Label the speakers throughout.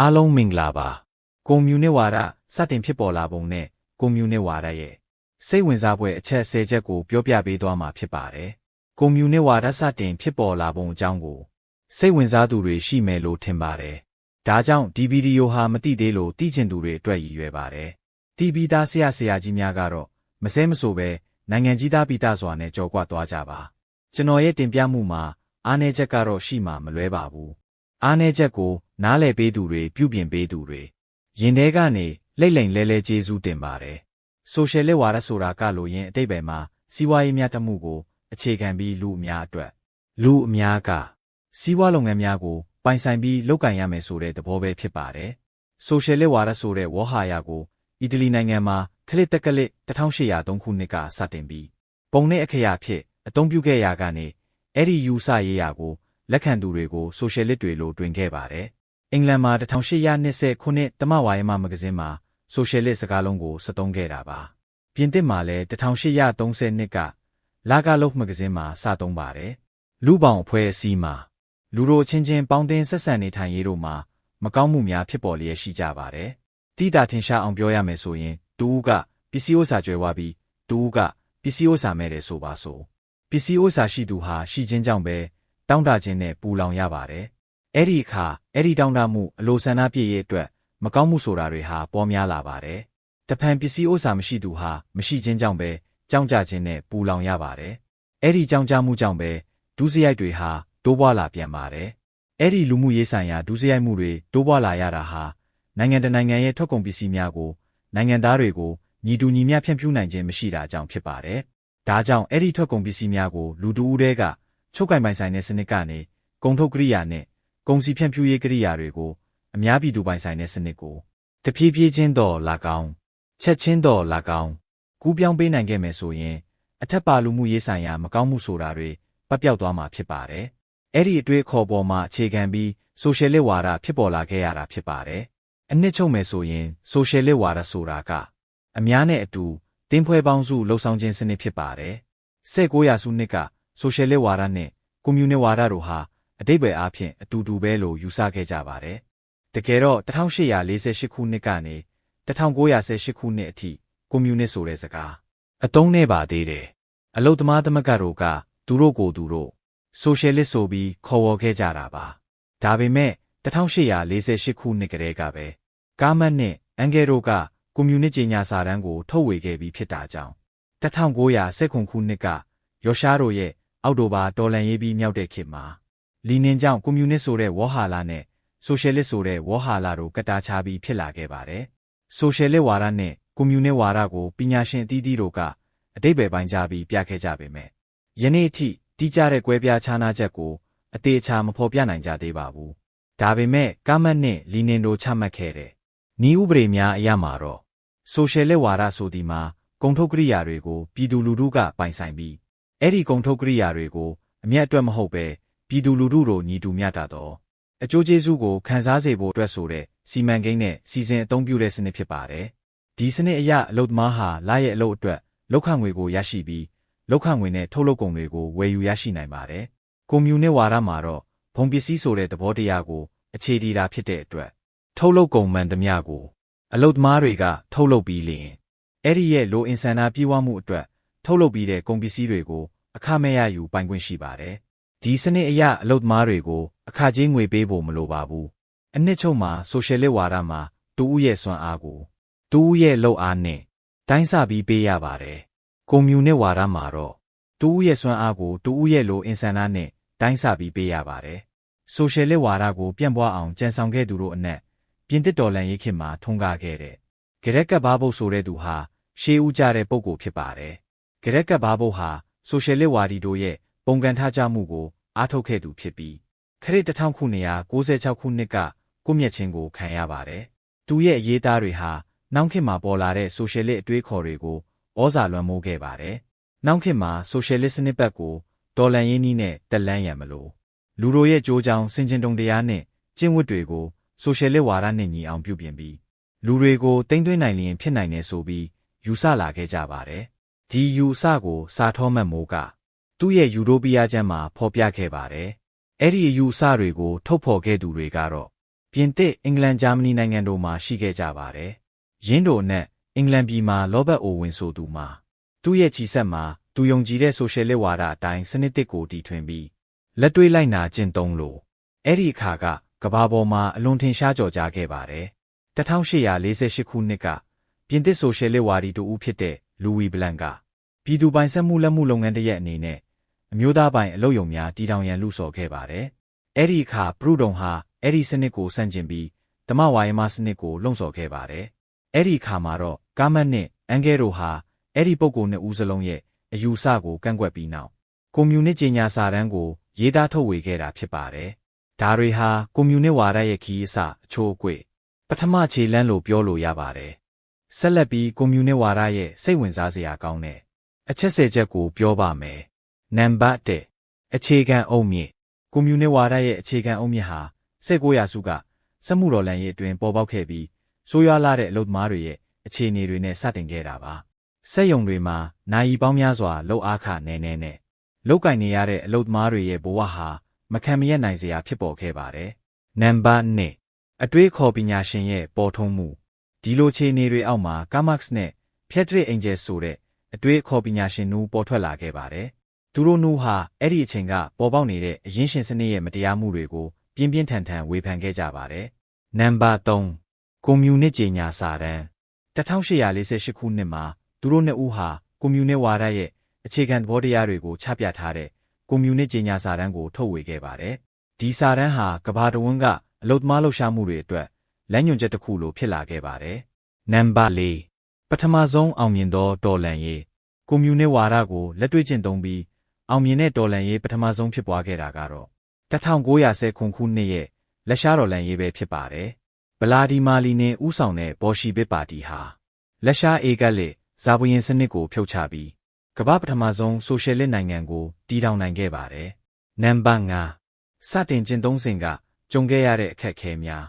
Speaker 1: အားလုံးမင်္ဂလာပါကွန်မြူနစ်ဝါဒစတင်ဖြစ်ပေါ်လာပုံနဲ့ကွန်မြူနစ်ဝါဒရဲ့စိတ်ဝင်စားဖွယ်အချက်၁၀ချက်ကိုပြောပြပေးသွားမှာဖြစ်ပါတယ်ကွန်မြူနစ်ဝါဒစတင်ဖြစ်ပေါ်လာပုံအကြောင်းကိုစိတ်ဝင်စားသူတွေရှိမယ်လို့ထင်ပါတယ်ဒါကြောင့်ဒီဗီဒီယိုဟာမတိသေးလို့သိချင်သူတွေအတွက်ရည်ရွယ်ပါတယ်တီဗီသားဆရာဆရာကြီးများကတော့မစဲမဆိုပဲနိုင်ငံကြီးသားပိသားစွာနဲ့ကြော်ကွသွားကြပါကျွန်တော်ရဲ့တင်ပြမှုမှာအားနည်းချက်ကတော့ရှိမှမလွဲပါဘူး အားနည်းချက်ကို နားလည်ပေးသူတွေပြုပြင်ပေးသူတွေရင်ထဲကနေလိမ့်လိမ်လဲလဲကျေးဇူးတင်ပါတယ်ဆိုရှယ်လစ်ဝါဒဆိုတာကလို့ရင်အတိတ်ပဲမှာစီးပွားရေးများတမှုကို အခြေခံပြီးလူအများအတွက် လူအများကစီးပွားလုပ်ငန်းများကို ပိုင်ဆိုင်ပြီးလုပ်ကင်ရမယ်ဆိုတဲ့သဘောပဲဖြစ်ပါတယ်ဆိုရှယ်လစ်ဝါဒဆိုတဲ့ဝေါ်ဟာရကိုအီတလီနိုင်ငံမှာခလစ်တက်ကလစ်1803ခုနှစ်ကစတင်ပြီးပုံနဲ့အခရာဖြစ်အသုံးပြုခဲ့ရာကနေအဲ့ဒီယူဆရေးရာကို လက်ခံသူတွေကိုဆိုရှယ်လစ်တွေလို့တွင်ခဲ့ပါတယ်။အင်္ဂလန်မှာ1820ခုနှစ်တမဝါယမမဂဇင်းမှာဆိုရှယ်လစ်စကားလုံးကိုစသုံးခဲ့တာပါ။ပြင်သစ်မှာလည်း1830နှစ်ကလာကလုတ်မဂဇင်းမှာစသုံးပါတယ်။လူပေါင်အဖွဲ့အစည်းမှာလူတို့ချင်းချင်းပေါင်းတင်ဆက်ဆံနေထိုင်ရေးတို့မှာမကောင်းမှုများဖြစ်ပေါ်လျက်ရှိကြပါတယ်။တိတာထင်ရှားအောင်ပြောရမယ်ဆိုရင်တူဦးကပစ္စည်းဥစ္စာကျွဲဝါပြီးတူဦးကပစ္စည်းဥစ္စာမဲ့တယ်ဆိုပါဆိုပစ္စည်းဥစ္စာရှိသူဟာရှိခြင်းကြောင့်ပဲ တောင်းတခြင်းနဲ့ပူလောင်ရပါတယ်။အဲ့ဒီအခါအဲ့ဒီတောင်းတမှုအလိုဆန္ဒပြည့်ရဲ့အတွက်မကောင်းမှုဆိုတာတွေဟာပေါ်များလာပါတယ်။တဖန်ပစ္စည်းဥစ္စာမရှိသူဟာမရှိခြင်းကြောင့်ပဲကြောင်းကြခြင်းနဲ့ပူလောင်ရပါတယ်။အဲ့ဒီကြောင်းကြမှုကြောင့်ပဲဒုစရိုက်တွေဟာတိုးပွားလာပြန်ပါတယ်။အဲ့ဒီလူမှုရေးဆိုင်ရာဒုစရိုက်မှုတွေတိုးပွားလာရတာဟာနိုင်ငံတနိုင်ငံရဲ့ထွက်ကုန်ပစ္စည်းများကိုနိုင်ငံသားတွေကိုညီတူညီမျှဖြန့်ဖြူးနိုင်ခြင်းမရှိတာကြောင့်ဖြစ်ပါတယ်။ဒါကြောင့်အဲ့ဒီထွက်ကုန်ပစ္စည်းများကိုလူတူဦးတွေက ချုပ်ကင်ပိုင်ဆိုင်တဲ့စနစ်ကနေကုန်ထုတ်ကရိယာနဲ့ကုန်စည်ဖြန့်ဖြူးရေးကရိယာတွေကိုအများပြည်သူပိုင်ဆိုင်တဲ့စနစ်ကိုတဖြည်းဖြည်းချင်းတော့လာကောင်းချက်ချင်းတော့လာကောင်းကူးပြောင်းပေးနိုင်ခဲ့မယ်ဆိုရင်အထက်ပါလူမှုရေးဆိုင်ရာမကောင်းမှုဆိုတာတွေပပျောက်သွားမှာဖြစ်ပါတယ်။အဲ့ဒီအတွေ့အခေါ်ပေါ်မှာအခြေခံပြီးဆိုရှယ်လစ်ဝါဒဖြစ်ပေါ်လာခဲ့ရတာဖြစ်ပါတယ်။အနှစ်ချုပ်မယ်ဆိုရင်ဆိုရှယ်လစ်ဝါဒဆိုတာကအများနဲ့အတူတင်းဖွဲပေါင်းစုလှုပ်ဆောင်ခြင်းစနစ်ဖြစ်ပါတယ်။1900စုနှစ်က ဆိုရှယ်လစ်ဝါဒနဲ့ကွန်မြူနစ်ဝါဒတို့ဟာအတိတ်ပဲအားဖြင့်အတူတူပဲလို့ယူဆခဲ့ကြပါတယ်။တကယ်တော့1848ခုနှစ်ကနေ1918ခုနှစ်အထိကွန်မြူနစ်ဆိုတဲ့စကားအတုံးနဲ့ပါသေးတယ်။အလုတ်သမားသမဂ္ဂတို့ကသူတို့ကိုသူတို့ဆိုရှယ်လစ်ဆိုပြီးခေါ်ဝေါ်ခဲ့ကြတာပါ။ဒါပေမဲ့1848ခုနှစ်ကတည်းကပဲကားမတ်နဲ့အန်ဂဲတို့ကကွန်မြူနစ်ကြေညာစာတမ်းကိုထုတ်ဝေခဲ့ပြီးဖြစ်တာကြောင့်1919ခုနှစ်ကယောရှားတို့ရဲ့ အောက်တိုဘာတော်လှန်ရေးပြီးမြောက်တဲ့ခေတ်မှာလီနင်ကြောင့်ကွန်မြူနစ်ဆိုတဲ့ဝေါ်ဟာလာနဲ့ဆိုရှယ်လစ်ဆိုတဲ့ဝေါ်ဟာလာတို့ကတာချပြီးဖြစ်လာခဲ့ပါတယ်။ဆိုရှယ်လစ်ဝါဒနဲ့ကွန်မြူနစ်ဝါဒကိုပညာရှင်အသီးသီးတို့ကအတိတ်ပဲပိုင်းကြပြီးပြခဲ့ကြပေမဲ့ယနေ့အထိတိကျတဲ့ကွဲပြားခြားနားချက်ကိုအသေးအချာမဖော်ပြနိုင်ကြသေးပါဘူး။ဒါပေမဲ့ကာမတ်နဲ့လီနင်တို့ချမှတ်ခဲ့တဲ့ဤဥပဒေများအရမှာတော့ဆိုရှယ်လစ်ဝါဒဆိုဒီမှာကုန်ထုတ်ကရိယာတွေကိုပြည်သူလူထုကပိုင်ဆိုင်ပြီး အဲ့ဒီကုန်ထုတ်ကရိယာတွေကိုအမျက်အတွက်မဟုတ်ပဲပြည်သူလူထုတို့ညီတူမျှတတော့အကျိုးကျေးဇူးကိုခံစားစေဖို့အတွက်ဆိုတဲ့စီမံကိန်းနဲ့စီစဉ်အသုံးပြုတဲ့စနစ်ဖြစ်ပါတယ်။ဒီစနစ်အရအလုတ်သမားဟာလာရဲ့အလုပ်အတွက်လောက်ခငွေကိုရရှိပြီးလောက်ခငွေနဲ့ထုတ်လုပ်ကုန်တွေကိုဝယ်ယူရရှိနိုင်ပါတယ်။ကွန်မြူနစ်ဝါဒမှာတော့ဘုံပစ္စည်းဆိုတဲ့သဘောတရားကိုအခြေတည်တာဖြစ်တဲ့အတွက်ထုတ်လုပ်ကုန်မှန်သမျှကိုအလုတ်သမားတွေကထုတ်လုပ်ပြီးလျင်အဲ့ဒီရဲ့လိုအင်ဆန္ဒပြေဝမှုအတွက် ထုတ်လုပ်ပြီးတဲ့ကုန်ပစ္စည်းတွေကိုအခမဲ့ရယူပိုင်ခွင့်ရှိပါတယ်။ဒီစနစ်အရအလုတ်သမားတွေကိုအခကြေးငွေပေးဖို့မလိုပါဘူး။အနှစ်ချုပ်မှာဆိုရှယ်လစ်ဝါဒမှာတူဦးရဲ့စွမ်းအားကိုတူဦးရဲ့လှုပ်အားနဲ့တိုင်းဆပြီးပေးရပါတယ်။ကွန်မြူနစ်ဝါဒမှာတော့တူဦးရဲ့စွမ်းအားကိုတူဦးရဲ့လိုအင်ဆန္ဒနဲ့တိုင်းဆပြီးပေးရပါတယ်။ဆိုရှယ်လစ်ဝါဒကိုပြန့်ပွားအောင်ကြံဆောင်ခဲ့သူတို့အနက်ပြင်သစ်တော်လှန်ရေးခေတ်မှာထွန်းကားခဲ့တဲ့ဂရက်ကပ်ဘားဘုတ်ဆိုတဲ့သူဟာရှေးဦးကြတဲ့ပုဂ္ဂိုလ်ဖြစ်ပါတယ်။ ဂရက်ကပ်ဘားဘုတ်ဟာဆိုရှယ်လစ်ဝါဒီတို့ရဲ့ပုံကန်ထားကြမှုကိုအားထုတ်ခဲ့သူဖြစ်ပြီးခရစ်1996ခုနှစ်ကကိုမြက်ချင်းကိုခံရပါတယ်။သူရဲ့အရေးသားတွေဟာနောက်ခေတ်မှာပေါ်လာတဲ့ဆိုရှယ်လစ်အတွေးခေါ်တွေကိုဩဇာလွှမ်းမိုးခဲ့ပါတယ်။နောက်ခေတ်မှာဆိုရှယ်လစ်စနစ်ဘက်ကိုတော်လန်ရင်းနှီးနဲ့တက်လန်းရံမလို့လူတို့ရဲ့ကြိုးကြောင်စင်ကျင်တုံတရားနဲ့ကျင့်ဝတ်တွေကိုဆိုရှယ်လစ်ဝါဒနဲ့ညီအောင်ပြုပြင်ပြီးလူတွေကိုတိမ့်သွင်းနိုင်လျင်ဖြစ်နိုင်တယ်ဆိုပြီးယူဆလာခဲ့ကြပါတယ်။ ဒီယူဆကိုစာထောမတ်မိုးကသူ့ရဲ့ယူရိုပီးယားကျမ်းမှာဖော်ပြခဲ့ပါတယ်။အဲ့ဒီယူဆတွေကိုထုတ်ဖော်ခဲ့သူတွေကတော့ပြင်သစ်အင်္ဂလန်ဂျာမနီနိုင်ငံတို့မှာရှိခဲ့ကြပါတယ်။ယင်းတို့အနက်အင်္ဂလန်ပြည်မှာလောဘတ်အိုဝင်ဆိုသူမှာသူ့ရဲ့ကြီးဆက်မှာသူယုံကြည်တဲ့ဆိုရှယ်လစ်ဝါဒအတိုင်းစနစ်တစ်ကိုတည်ထွင်ပြီးလက်တွေ့လိုက်နာကျင့်သုံးလို့အဲ့ဒီအခါကကဘာပေါ်မှာအလွန်ထင်ရှားကြော်ကြားခဲ့ပါတယ်။1848ခုနှစ်ကပြင်သစ်ဆိုရှယ်လစ်ဝါဒီတူဦးဖြစ်တဲ့ လူဝီဘလန်ကပြည်သူပိုင်ဆက်မှုလက်မှုလုပ်ငန်းတစ်ရပ်အနေနဲ့အမျိုးသားပိုင်အလုပ်ရုံများတည်ထောင်ရန်လှုဆော်ခဲ့ပါတယ်။အဲ့ဒီအခါပရုဒုံဟာအဲ့ဒီစနစ်ကိုဆန့်ကျင်ပြီးဓမ္မဝါယမစနစ်ကိုလှုံ့ဆော်ခဲ့ပါတယ်။အဲ့ဒီအခါမှာတော့ကာမတ်နဲ့အန်ဂဲရိုဟာအဲ့ဒီပုဂ္ဂိုလ်နှစ်ဦးစလုံးရဲ့အယူဆကိုကန့်ကွက်ပြီးနောက်ကွန်မြူနစ်ကြီးညာစာတမ်းကိုရေးသားထုတ်ဝေခဲ့တာဖြစ်ပါတယ်။ဒါတွေဟာကွန်မြူနစ်ဝါဒရဲ့ခီးအစအချိုးအကွေ့ပထမခြေလမ်းလို့ပြောလို့ရပါတယ်။ ဆက်လက်ပြီးကွန်မြူနစ်ဝါဒရဲ့စိတ်ဝင်စားစရာကောင်းတဲ့အချက်ဆယ်ချက်ကိုပြောပါမယ်။နံပါတ်1အခြေခံအုတ်မြင့်ကွန်မြူနစ်ဝါဒရဲ့အခြေခံအုတ်မြင့်ဟာ1900ရာစုကစက်မှုတော်လှန်ရေးအတွင်းပေါ်ပေါက်ခဲ့ပြီးဆိုးရွားလာတဲ့အလုပ်သမားတွေရဲ့အခြေအနေတွေနဲ့စတင်ခဲ့တာပါ။စက်ယုံတွေမှာနိုင်ပေါင်းများစွာလှုပ်အားခနဲနဲနဲ့လောက်ကင်နေရတဲ့အလုပ်သမားတွေရဲ့ဘဝဟာမခံမရနိုင်စရာဖြစ်ပေါ်ခဲ့ပါတယ်။နံပါတ်2အတွေးခေါ်ပညာရှင်ရဲ့ပေါ်ထုံးမှု ဒီလိုခြေအနေတွေအောက်မှာကာမတ်စ်နဲ့ဖက်ထရစ်အင်ဂျယ်ဆိုတဲ့အတွေးခေါ်ပညာရှင်နူးပေါ်ထွက်လာခဲ့ပါတယ်။သူတို့နူးဟာအဲ့ဒီအချိန်ကပေါ်ပေါက်နေတဲ့အရင်းရှင်စနစ်ရဲ့မတရားမှုတွေကိုပြင်းပြင်းထန်ထန်ဝေဖန်ခဲ့ကြပါတယ်။နံပါတ်3ကွန်မြူနစ်ကြေညာစာတမ်း1848ခုနှစ်မှာသူတို့နှစ်ဦးဟာကွန်မြူနစ်ဝါဒရဲ့အခြေခံသဘောတရားတွေကိုချပြထားတဲ့ကွန်မြူနစ်ကြေညာစာတမ်းကိုထုတ်ဝေခဲ့ပါတယ်။ဒီစာတမ်းဟာကဘာတဝန်းကအလုတ်သမားလှုပ်ရှားမှုတွေအတွက် လမ်းညွှန်ချက်တစ်ခုလိုဖြစ်လာခဲ့ပါတယ်။နံပါတ်4ပထမဆုံးအောင်မြင်သောတော်လန်ရေးကွန်မြူနစ်ဝါဒကိုလက်တွေ့ကျင့်သုံးပြီးအောင်မြင်တဲ့တော်လန်ရေးပထမဆုံးဖြစ်ပွားခဲ့တာကတော့1910ခုခုနှစ်ရဲ့လက်ရှားတော်လန်ရေးပဲဖြစ်ပါတယ်။ဗလာဒီမာလီနင်ဦးဆောင်တဲ့ဘော်ရှီဘစ်ပါတီဟာလက်ရှားအေကက်လက်ဇာဘွရင်စနစ်ကိုဖြုတ်ချပြီးကမ္ဘာပထမဆုံးဆိုရှယ်လစ်နိုင်ငံကိုတည်ထောင်နိုင်ခဲ့ပါတယ်။နံပါတ်5စတင်ကျင့်သုံးစဉ်ကကြုံခဲ့ရတဲ့အခက်အခဲများ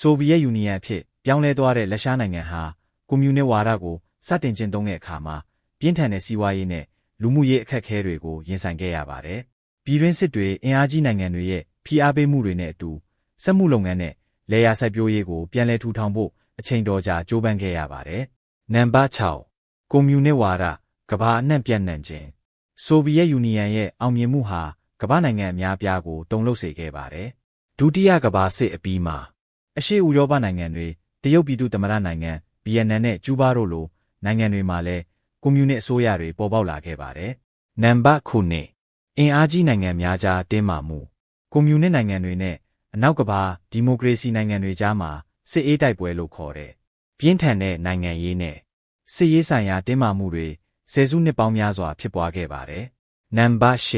Speaker 1: ဆိုဗီယက်ယူနီယံအဖြစ်ပြောင်းလဲသွားတဲ့လက်ရှားနိုင်ငံဟာကွန်မြူနစ်ဝါဒကိုစတင်ကျင့်သုံးတဲ့အခါမှာပြင်းထန်တဲ့စီးပွားရေးနဲ့လူမှုရေးအခက်အခဲတွေကိုရင်ဆိုင်ခဲ့ရပါတယ်။ပြည်တွင်းစစ်တွေအင်အားကြီးနိုင်ငံတွေရဲ့ဖိအားပေးမှုတွေနဲ့အတူစက်မှုလုပ်ငန်းနဲ့လေယာစိုက်ပျိုးရေးကိုပြန်လည်ထူထောင်ဖို့အချိန်တော်ကြာကြိုးပမ်းခဲ့ရပါတယ်။နံပါတ်6ကွန်မြူနစ်ဝါဒကဘာအနှံ့ပြန့်နှံ့ခြင်းဆိုဗီယက်ယူနီယံရဲ့အောင်မြင်မှုဟာကမ္ဘာနိုင်ငံအများပြားကိုတုံ့လှုပ်စေခဲ့ပါတယ်။ဒုတိယကမ္ဘာစစ်အပြီးမှာ အရှေ့ဥရောပနိုင်ငံတွေတရုတ်ပြည်သူ့သမ္မတနိုင်ငံဗီယက်နမ်နဲ့ကျူးဘားတို့လိုနိုင်ငံတွေမှာလည်းကွန်မြူနစ်အစိုးရတွေပေါ်ပေါက်လာခဲ့ပါတယ်။နံပါတ်9အင်အားကြီးနိုင်ငံများကြားတင်းမာမှုကွန်မြူနစ်နိုင်ငံတွေနဲ့အနောက်ကဘာဒီမိုကရေစီနိုင်ငံတွေကြားမှာစစ်အေးတိုက်ပွဲလို့ခေါ်တဲ့ပြင်းထန်တဲ့နိုင်ငံရေးနဲ့စစ်ရေးဆိုင်ရာတင်းမာမှုတွေဆယ်စုနှစ်ပေါင်းများစွာဖြစ်ပွားခဲ့ပါတယ်။နံပါတ်၈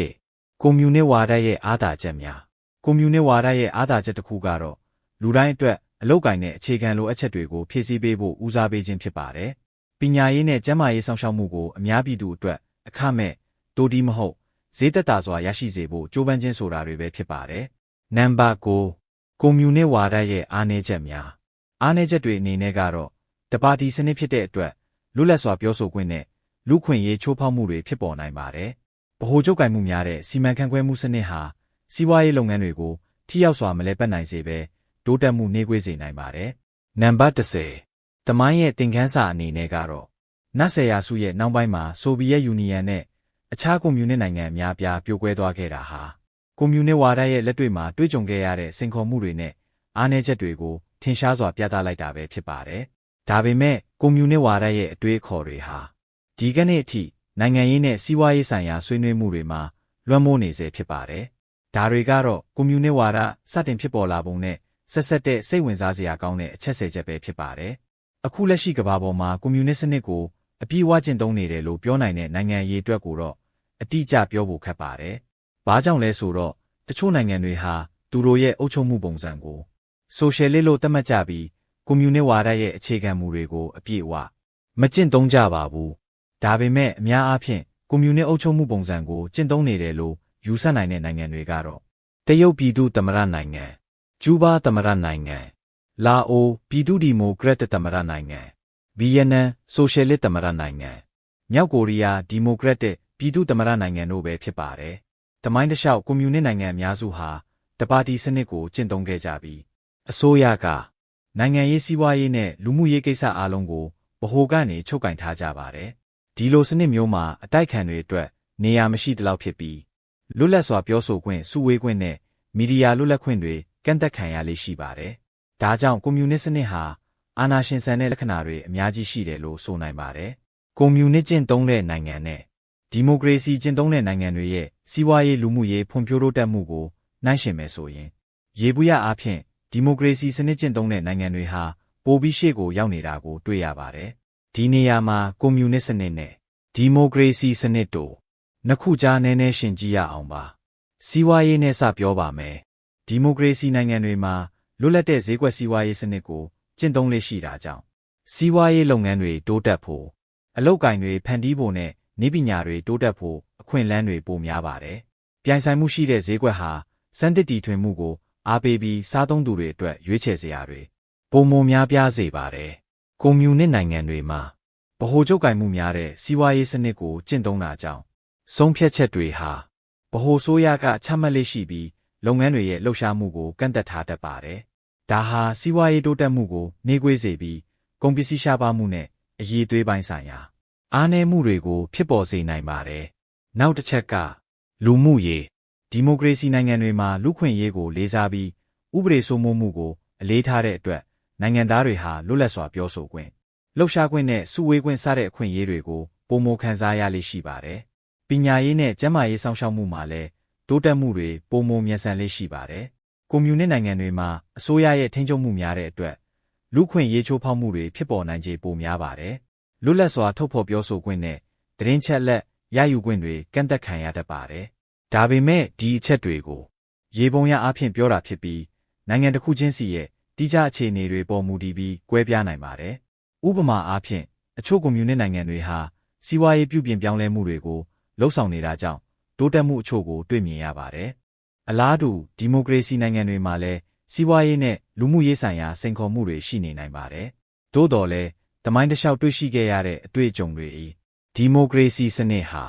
Speaker 1: ကွန်မြူနစ်ဝါဒရဲ့အားသာချက်များကွန်မြူနစ်ဝါဒရဲ့အားသာချက်တစ်ခုကတော့ လူတိုင်းအတွက်အလောက်ကိုင်းတဲ့အခြေခံလိုအပ်ချက်တွေကိုဖြည့်ဆည်းပေးဖို့ဦးစားပေးခြင်းဖြစ်ပါတယ်။ပညာရေးနဲ့ကျန်းမာရေးစောင့်ရှောက်မှုကိုအများပြည်သူအတွက်အခမဲ့တိုးတီးမဟုတ်ဈေးသက်သာစွာရရှိစေဖို့ကြိုးပမ်းခြင်းဆိုတာတွေပဲဖြစ်ပါတယ်။နံပါတ်9ကွန်မြူနစ်ဝါဒရဲ့အားနည်းချက်များအားနည်းချက်တွေအနေနဲ့ကတော့တပါတီစနစ်ဖြစ်တဲ့အတွက်လွတ်လပ်စွာပြောဆိုခွင့်နဲ့လူခွင့်ရေးချိုးဖောက်မှုတွေဖြစ်ပေါ်နိုင်ပါတယ်။ဗဟိုချုပ်ကင်မှုများတဲ့စီမံခန့်ခွဲမှုစနစ်ဟာစီးပွားရေးလုပ်ငန်းတွေကိုထိရောက်စွာမလဲပတ်နိုင်စေဘဲ တိုးတက်မှုနှေးကွေးစေနိုင်ပါတယ်။နံပါတ်30တမိုင်းရဲ့တင်ခန်းစာအနေနဲ့ကတော့နတ်ဆယ်ရာစုရဲ့နောက်ပိုင်းမှာဆိုဗီယက်ယူနီယံနဲ့အခြားကွန်မြူနစ်နိုင်ငံအများပြားပြိုကွဲသွားခဲ့တာဟာကွန်မြူနစ်ဝါဒရဲ့လက်တွေ့မှာတွေ့ကြုံခဲ့ရတဲ့စိန်ခေါ်မှုတွေနဲ့အားနည်းချက်တွေကိုထင်ရှားစွာပြသလိုက်တာပဲဖြစ်ပါတယ်။ဒါပေမဲ့ကွန်မြူနစ်ဝါဒရဲ့အတွေးအခေါ်တွေဟာဒီကနေ့အထိနိုင်ငံရေးနဲ့စီးပွားရေးဆိုင်ရာဆွေးနွေးမှုတွေမှာလွှမ်းမိုးနေစေဖြစ်ပါတယ်။ဒါတွေကတော့ကွန်မြူနစ်ဝါဒစတင်ဖြစ်ပေါ်လာပုံနဲ့ ဆက်ဆက်တဲ့စိတ်ဝင်စားစရာကောင်းတဲ့အချက်ဆယ်ချက်ပဲဖြစ်ပါတယ်။အခုလက်ရှိကမ္ဘာပေါ်မှာကွန်မြူနစ်စနစ်ကိုအပြည့်အဝကျင့်သုံးနေတယ်လို့ပြောနိုင်တဲ့နိုင်ငံရေးအတွက်ကိုတော့အတိအကျပြောဖို့ခက်ပါတယ်။ဘာကြောင့်လဲဆိုတော့တချို့နိုင်ငံတွေဟာသူတို့ရဲ့အုပ်ချုပ်မှုပုံစံကိုဆိုရှယ်လစ်လို့သတ်မှတ်ကြပြီးကွန်မြူနစ်ဝါဒရဲ့အခြေခံမူတွေကိုအပြည့်အဝမကျင့်သုံးကြပါဘူး။ဒါပေမဲ့အများအားဖြင့်ကွန်မြူနစ်အုပ်ချုပ်မှုပုံစံကိုကျင့်သုံးနေတယ်လို့ယူဆနိုင်တဲ့နိုင်ငံတွေကတော့တရုတ်ပြည်သူ့သမ္မတနိုင်ငံ ကျူးဘားသမ္မတနိုင်ငံလာအိုပြည်သူ့ဒီမိုကရက်တစ်သမ္မတနိုင်ငံဗီယက်နမ်ဆိုရှယ်လစ်သမ္မတနိုင်ငံမြောက်ကိုရီးယားဒီမိုကရက်တစ်ပြည်သူ့သမ္မတနိုင်ငံတို့ပဲဖြစ်ပါတယ်။တမိုင်းတစ်လျှောက်ကွန်မြူနစ်နိုင်ငံအများစုဟာတပါတီစနစ်ကိုကျင့်သုံးခဲ့ကြပြီးအစိုးရကနိုင်ငံရေးစီးပွားရေးနဲ့လူမှုရေးကိစ္စအားလုံးကိုဗဟိုကနေချုပ်ကင်ထားကြပါတယ်။ဒီလိုစနစ်မျိုးမှာအတိုက်ခံတွေအတွက်နေရာမရှိသလောက်ဖြစ်ပြီးလွတ်လပ်စွာပြောဆိုခွင့်စုဝေးခွင့်နဲ့မီဒီယာလွတ်လပ်ခွင့်တွေ ကန့်သက်ခံရလေးရှိပါတယ်။ဒါကြောင့်ကွန်မြူနစ်စနစ်ဟာအာဏာရှင်ဆန်တဲ့လက္ခဏာတွေအများကြီးရှိတယ်လို့ဆိုနိုင်ပါတယ်။ကွန်မြူနစ်ကျင့်သုံးတဲ့နိုင်ငံနဲ့ဒီမိုကရေစီကျင့်သုံးတဲ့နိုင်ငံတွေရဲ့စီးပွားရေးလူမှုရေးဖွံ့ဖြိုးတိုးတက်မှုကိုနှိုင်းယှဉ်မယ်ဆိုရင်ရေဘူးရအားဖြင့်ဒီမိုကရေစီစနစ်ကျင့်သုံးတဲ့နိုင်ငံတွေဟာပိုပြီးရှေ့ကိုရောက်နေတာကိုတွေ့ရပါတယ်။ဒီနေရာမှာကွန်မြူနစ်စနစ်နဲ့ဒီမိုကရေစီစနစ်တို့နှစ်ခုကြားနည်းနည်းရှင်းကြည့်ရအောင်ပါ။စီးပွားရေးနဲ့စပြောပါမယ်။ ဒီမိုကရေစီနိုင်ငံတွေမှာလွတ်လပ်တဲ့ဈေးကွက်စီးပွားရေးစနစ်ကိုကျင့်သုံးလေးရှိတာကြောင့်စီးပွားရေးလုပ်ငန်းတွေတိုးတက်ဖို့အလုပ်ကိုင်တွေဖန်တီးဖို့နဲ့နည်းပညာတွေတိုးတက်ဖို့အခွင့်အလမ်းတွေပိုများပါတယ်။ပြိုင်ဆိုင်မှုရှိတဲ့ဈေးကွက်ဟာစမ်းသစ်တီထွင်မှုကိုအားပေးပြီးစားသုံးသူတွေအတွက်ရွေးချယ်စရာတွေပုံမများပြားစေပါတယ်။ကွန်မြူနစ်နိုင်ငံတွေမှာဗဟိုချုပ်ကင်မှုများတဲ့စီးပွားရေးစနစ်ကိုကျင့်သုံးတာကြောင့်ဆုံးဖြတ်ချက်တွေဟာဗဟိုဆိုးရကချမှတ်လေးရှိပြီး လုပ်ငန်းတွေရဲ့လှုပ်ရှားမှုကိုကန့်သက်ထားတတ်ပါတယ်။ဒါဟာစီးပွားရေးတိုးတက်မှုကိုနှေးကွေးစေပြီးကုန်ပစ္စည်းရှားပါမှုနဲ့အရေးသွေးပိုင်းဆိုင်ရာအားနည်းမှုတွေကိုဖြစ်ပေါ်စေနိုင်ပါတယ်။နောက်တစ်ချက်ကလူမှုရေးဒီမိုကရေစီနိုင်ငံတွေမှာလူခွင့်ရေးကိုလေးစားပြီးဥပဒေစိုးမိုးမှုကိုအလေးထားတဲ့အတွက်နိုင်ငံသားတွေဟာလွတ်လပ်စွာပြောဆိုခွင့်လှုပ်ရှားခွင့်နဲ့စုဝေးခွင့်စတဲ့အခွင့်အရေးတွေကိုပုံမခံစားရလေးရှိပါတယ်။ပညာရေးနဲ့ကျန်းမာရေးစောင့်ရှောက်မှုမှာလည်း တိုးတက်မှုတွေပုံမမြန်ဆန်လေးရှိပါတယ်။ကွန်မြူနစ်နိုင်ငံတွေမှာအစိုးရရဲ့ထိန်းချုပ်မှုများတဲ့အတွက်လူခွင့်ရေးချိုးဖောက်မှုတွေဖြစ်ပေါ်နိုင်ခြေပိုများပါတယ်။လွတ်လပ်စွာထုတ်ဖော်ပြောဆိုခွင့်နဲ့သတင်းချက်လက်ရယူခွင့်တွေကန့်သက်ခံရတတ်ပါတယ်။ဒါပေမဲ့ဒီအချက်တွေကိုရေပုံရအဖြစ်ပြောတာဖြစ်ပြီးနိုင်ငံတစ်ခုချင်းစီရဲ့တိကျအခြေအနေတွေပေါ်မူတည်ပြီးကွဲပြားနိုင်ပါတယ်။ဥပမာအားဖြင့်အချို့ကွန်မြူနစ်နိုင်ငံတွေဟာစီးပွားရေးပြုပြင်ပြောင်းလဲမှုတွေကိုလှုပ်ဆောင်နေတာကြောင့် တိုးတက်မှုအချို့ကိုတွေ့မြင်ရပါတယ်။အလားတူဒီမိုကရေစီနိုင်ငံတွေမှာလည်းစီးပွားရေးနဲ့လူမှုရေးဆိုင်ရာစိန်ခေါ်မှုတွေရှိနေနိုင်ပါတယ်။သို့တော်လည်းတမိုင်းတစ်လျှောက်တွေ့ရှိခဲ့ရတဲ့အတွေ့အကြုံတွေ၏ဒီမိုကရေစီစနစ်ဟာ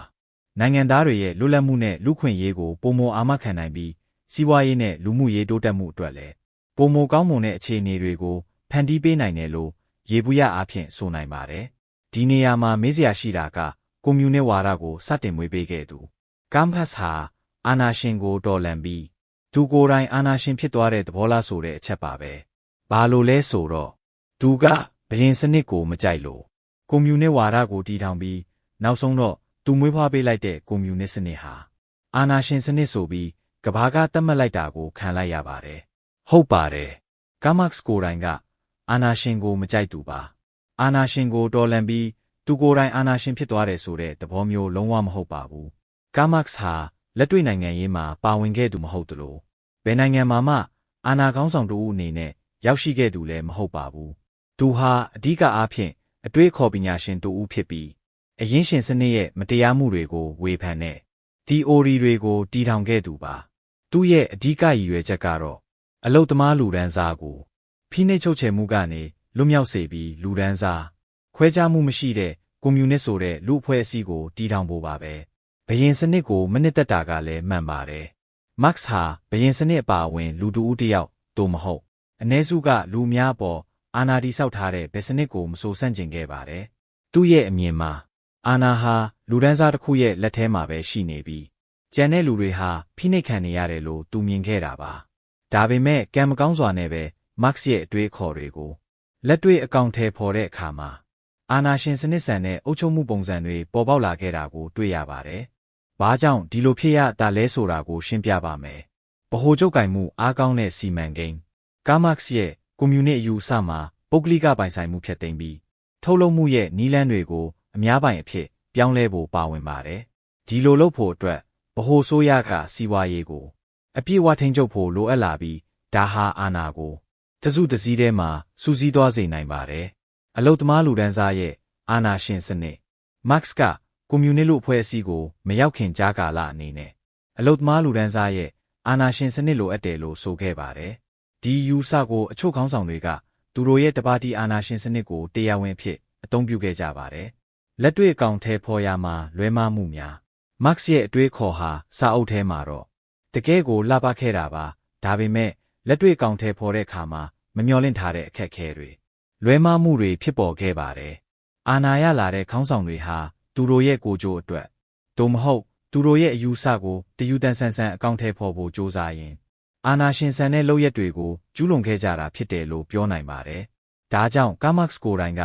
Speaker 1: နိုင်ငံသားတွေရဲ့လွတ်လပ်မှုနဲ့လူခွင့်ရေးကိုပုံမအာမခံနိုင်ပြီးစီးပွားရေးနဲ့လူမှုရေးတိုးတက်မှုအတွက်လည်းပုံမကောင်းမွန်တဲ့အခြေအနေတွေကိုဖန်တီးပေးနိုင်တယ်လို့ရေဘူးရအားဖြင့်ဆိုနိုင်ပါတယ်။ဒီနေရာမှာမေးစရာရှိတာကကွန်မြူနစ်ဝါဒကိုစတင်မွေးပေးခဲ့သူ ကမ်ဖတ်ဟာအာနာရှင်ကိုတော်လန်ပြီးသူကိုယ်တိုင်အာနာရှင်ဖြစ်သွားတဲ့သဘောလားဆိုတဲ့အချက်ပါပဲ။ဘာလို့လဲဆိုတော့သူကဘရင်စနစ်ကိုမကြိုက်လို့ကွန်မြူနစ်ဝါဒကိုတီထောင်ပြီးနောက်ဆုံးတော့သူမွေးဖွားပေးလိုက်တဲ့ကွန်မြူနစ်စနစ်ဟာအာနာရှင်စနစ်ဆိုပြီးကဘာကတတ်မှတ်လိုက်တာကိုခံလိုက်ရပါတယ်။ဟုတ်ပါတယ်။ကာမတ်စ်ကိုယ်တိုင်ကအာနာရှင်ကိုမကြိုက်သူပါ။အာနာရှင်ကိုတော်လန်ပြီးသူကိုယ်တိုင်အာနာရှင်ဖြစ်သွားတယ်ဆိုတဲ့သဘောမျိုးလုံးဝမဟုတ်ပါဘူး။ ကာမတ်စ်ဟာလက်တွေ့နိုင်ငံရေးမှာပါဝင်ခဲ့သူမဟုတ်သလိုဘယ်နိုင်ငံမှာမှအာနာကောင်းဆောင်တူအနေနဲ့ရောက်ရှိခဲ့သူလည်းမဟုတ်ပါဘူး။သူဟာအဓိကအားဖြင့်အတွေးခေါ်ပညာရှင်တူဦးဖြစ်ပြီးအရင်းရှင်စနစ်ရဲ့မတရားမှုတွေကိုဝေဖန်တဲ့ theory တွေကိုတည်ထောင်ခဲ့သူပါသူ့ရဲ့အဓိကရည်ရွယ်ချက်ကတော့အလုတ်သမားလူဒန်းစားကိုဖိနှိပ်ချုပ်ချယ်မှုကနေလွတ်မြောက်စေပြီးလူဒန်းစားခွဲခြားမှုမရှိတဲ့ကွန်မြူနစ်ဆိုတဲ့လူအဖွဲ့အစည်းကိုတည်ထောင်ဖို့ပါပဲ ဘယင်စနစ်ကိုမနစ်သက်တာကလည်းမှန်ပါတယ်မတ်စ်ဟာဘယင်စနစ်အပါအဝင် လူတူဦးတယောက်သို့မဟုတ်အ ਨੇ စုကလူများပေါ်အာနာတီဆောက်ထားတဲ့ဘယ်စနစ်ကိုမဆိုဆန့်ကျင်ခဲ့ပါတယ်သူ့ရဲ့အမြင်မှာအာနာဟာလူဒန်းစားတစ်ခုရဲ့လက်ထဲမှာပဲရှိနေပြီးကျန်တဲ့လူတွေဟာဖိနှိပ်ခံနေရတယ်လို့သူမြင်ခဲ့တာပါဒါပေမဲ့ကံမကောင်းစွာနဲ့ပဲမတ်စ်ရဲ့အတွေးခေါ်တွေကိုလက်တွေ့အကောင့်ထဲပေါ်တဲ့အခါမှာအာနာရှင်စနစ်ဆန်တဲ့အုပ်ချုပ်မှုပုံစံတွေပေါ်ပေါက်လာခဲ့တာကိုတွေ့ရပါတယ်။ ဘာကြောင့်ဒီလိုဖြစ်ရတာလဲဆိုတာကိုရှင်းပြပါမယ်။ဗဟိုချုပ်ကင်မှုအားကောင်းတဲ့စီမံကိန်းကာမတ်စ်ရဲ့ကွန်မြူနစ်အယူအဆမှာပုဂ္ဂလိကပိုင်ဆိုင်မှုဖြစ်သိမ်းပြီးထုတ်လုပ်မှုရဲ့နီးလန်းတွေကိုအများပိုင်အဖြစ်ပြောင်းလဲဖို့ပါဝင်ပါတယ်။ဒီလိုလုပ်ဖို့အတွက်ဗဟိုဆိုးရကစီးပွားရေးကို အပြည့်အဝထိန်းချုပ်ဖို့လိုအပ်လာပြီးဒါဟာအာဏာကိုတစုတစည်းထဲမှာစူးစီးသွားစေနိုင်ပါတယ်။အလုတ်သမားလူဒန်းစားရဲ့အာဏာရှင်စနစ်မတ်စ်က ကွန်မြူနစ်လူအဖွဲ့အစည်းကိုမရောက်ခင်ကြားကာလအနေနဲ့အလုတ်သမားလူဒန်းစားရဲ့အာဏာရှင်စနစ်လိုအပ်တယ်လို့ဆိုခဲ့ပါတယ်။ဒီယူဆကိုအချို့ခေါင်းဆောင်တွေကသူတို့ရဲ့တပါတီအာဏာရှင်စနစ်ကိုတရားဝင်ဖြစ်အသုံးပြုခဲ့ကြပါတယ်။လက်တွေ့အကောင်ထဲဖော်ရမှာလွဲမှားမှုများမတ်စ်ရဲ့အတွေးခေါ်ဟာစာအုပ်ထဲမှာတော့တကယ်ကိုလှပခဲ့တာပါဒါပေမဲ့လက်တွေ့ကောင်ထဲဖော်တဲ့အခါမှာမမျှော်လင့်ထားတဲ့အခက်အခဲတွေလွဲမှားမှုတွေဖြစ်ပေါ်ခဲ့ပါတယ်။အာနာရလာတဲ့ခေါင်းဆောင်တွေဟာ သူတို့ရဲ့ကိုကြိုးအတွက်သို့မဟုတ် သူတို့ရဲ့အယူဆကိုတယူတန်ဆန်ဆန်အကောင့်ထဲဖော်ဖို့ကြိုးစားရင်အာနာရှင်ဆန်တဲ့လုပ်ရက်တွေကိုကျူးလွန်ခဲ့ကြတာဖြစ်တယ်လို့ပြောနိုင်ပါတယ်။ဒါကြောင့်ကာမတ်စ်ကိုယ်တိုင်က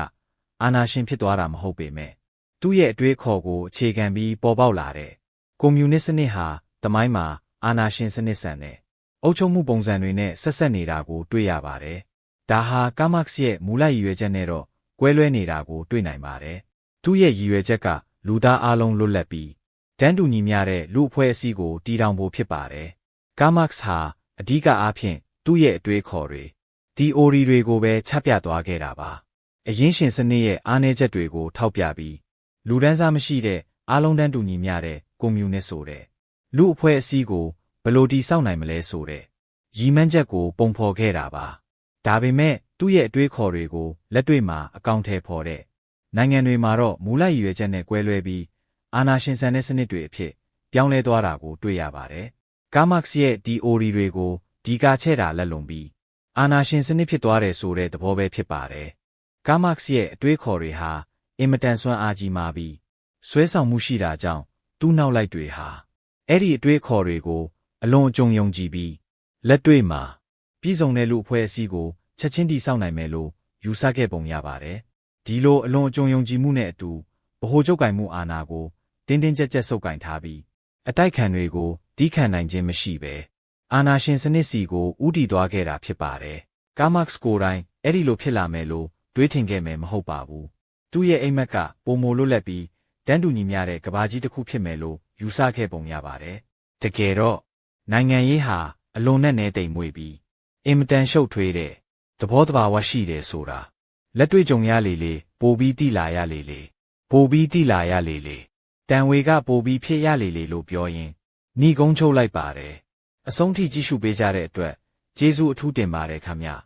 Speaker 1: အာနာရှင်ဖြစ်သွားတာမဟုတ်ပေမဲ့သူ့ရဲ့အတွေးခေါ်ကိုအခြေခံပြီးပေါ်ပေါက်လာတဲ့ကွန်မြူနစ်စနစ်ဟာတမိုင်းမှာအာနာရှင်စနစ်ဆန်တဲ့အုပ်ချုပ်မှုပုံစံတွေနဲ့ဆက်ဆက်နေတာကိုတွေ့ရပါတယ်။ဒါဟာကာမတ်စ်ရဲ့မူလရည်ရွယ်ချက်နဲ့တော့ကွဲလွဲနေတာကိုတွေ့နိုင်ပါတယ်။ သူ့ရဲ့ရည်ရွယ်ချက်ကလူသားအလုံးလွတ်လပ်ပြီးတန်းတူညီမျှတဲ့လူအဖွဲ့အစည်းကိုတည်ထောင်ဖို့ဖြစ်ပါတယ်။ကာမတ်စ်ဟာအဓိကအားဖြင့်သူ့ရဲ့အတွေးခေါ်တွေဒီအိုရီတွေကိုပဲချပြသွားခဲ့တာပါ။အရင်းရှင်စနစ်ရဲ့အားနည်းချက်တွေကိုထောက်ပြပြီးလူဒန်းစားမရှိတဲ့အားလုံးတန်းတူညီမျှတဲ့ကွန်မြူနစ်ဆိုတဲ့လူအဖွဲ့အစည်းကိုဘယ်လိုတည်ဆောက်နိုင်မလဲဆိုတဲ့ရည်မှန်းချက်ကိုပုံဖော်ခဲ့တာပါ။ဒါပေမဲ့သူ့ရဲ့အတွေးခေါ်တွေကိုလက်တွေ့မှာအကောင့်ထဲဖော်တဲ့ နိုင်ငံတွေမှာတော့မူလရည်ရွယ်ချက်နဲ့ကွဲလွဲပြီးအာနာရှင်ဆန်တဲ့စနစ်တွေအဖြစ်ပြောင်းလဲသွားတာကိုတွေ့ရပါတယ်။ကာမတ်စ်ရဲ့ဒီအိုရီတွေကိုဒီကာချဲ့တာလက်လွန်ပြီးအာနာရှင်စနစ်ဖြစ်သွားတယ်ဆိုတဲ့သဘောပဲဖြစ်ပါတယ်။ကာမတ်စ်ရဲ့အတွေးခေါ်တွေဟာအင်မတန်ဆွမ်းအားကြီးမာပြီးဆွဲဆောင်မှုရှိတာကြောင့်သူ့နောက်လိုက်တွေဟာအဲ့ဒီအတွေးခေါ်တွေကိုအလွန်အကျုံယုံကြည်ပြီးလက်တွေ့မှာပြည်စုံတဲ့လူအဖွဲ့အစည်းကိုချက်ချင်းတည်ဆောက်နိုင်မယ်လို့ယူဆခဲ့ပုံရပါတယ်။ ဒီလိုအလွန်အကျုံယုံကြည်မှုနဲ့အတူဗဟိုချုပ်ကင်မှုအာဏာကိုတင်းတင်းကြပ်ကြပ်ဆုပ်ကင်ထားပြီးအတိုက်ခံတွေကိုတီးခံနိုင်ခြင်းမရှိဘဲအာနာရှင်စနစ်စီကိုဥတီသွားခဲ့တာဖြစ်ပါတယ်။ကာမတ်စ်ကိုတိုင်းအဲ့ဒီလိုဖြစ်လာမယ်လို့တွေးထင်ခဲ့မယ်မဟုတ်ပါဘူး။သူ့ရဲ့အိမ်မက်ကပုံမိုလွတ်လပ်ပြီးတန်းတူညီမျှတဲ့ကဘာကြီးတစ်ခုဖြစ်မယ်လို့ယူဆခဲ့ပုံရပါတယ်။တကယ်တော့နိုင်ငံရေးဟာအလွန်နဲ့နေတိမ်မွေပြီးအင်မတန်ရှုပ်ထွေးတဲ့သဘောတဘာဝရှိတယ်ဆိုတာ လက်တွေ့ကြုံရလေလေပိုပြီးတိလာရလေလေပိုပြီးတိလာရလေလေတန်ဝေကပိုပြီးဖြစ်ရလေလေလို့ပြောရင်ဏီကုန်းချုပ်လိုက်ပါတယ်အဆုံးထိကြည့်ရှုပေးကြတဲ့အတွက်ကျေးဇူးအထူးတင်ပါတယ်ခင်ဗျာ